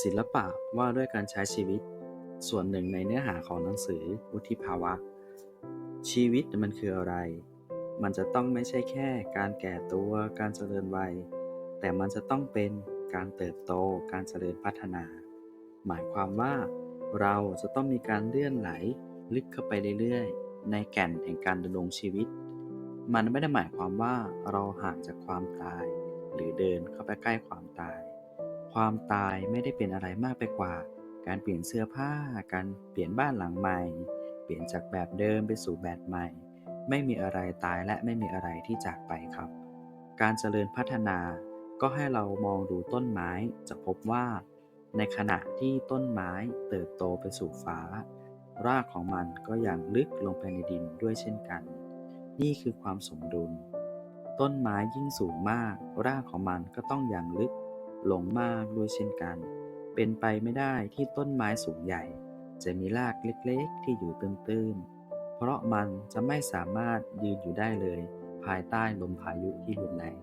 ศิลปะว่าด้วยการใช้ชีวิต ส่วนหนึ่งในเนื้อหาของหนังสือวุฒิภาวะ ชีวิตมันคืออะไร มันจะต้องไม่ใช่แค่การแก่ตัวการเจริญวัย แต่มันจะต้องเป็นการเติบโตการเจริญพัฒนา หมายความว่าเราจะต้องมีการเลื่อนไหลลึกเข้าไปเรื่อยๆ ในแก่นแห่งการดำรงชีวิต มันไม่ได้หมายความว่าเราห่างจากความตาย หรือเดินเข้าไปใกล้ความตาย ความตายไม่ได้เป็นอะไรมากไปกว่า การเปลี่ยนเสื้อผ้า การเปลี่ยนบ้านหลังใหม่ เปลี่ยนจากแบบเดิมไปสู่แบบใหม่ ไม่มีอะไรตายและไม่มีอะไรที่จากไปครับ การเจริญพัฒนาก็ให้เรามองดูต้นไม้จะพบว่า ในขณะที่ต้นไม้เติบโตไปสู่ฟ้า รากของมันก็ยังลึกลงไปในดินด้วยเช่นกัน นี่คือความสมดุล ต้นไม้ยิ่งสูงมาก รากของมันก็ต้องอย่างลึก หลงมากด้วยเช่นกัน เป็นไปไม่ได้ที่ต้นไม้สูงใหญ่ จะมีรากเล็กๆ ที่อยู่ตื้นๆ เพราะมันจะไม่สามารถยืนอยู่ได้เลย ภายใต้ลมพายุที่รุนแรง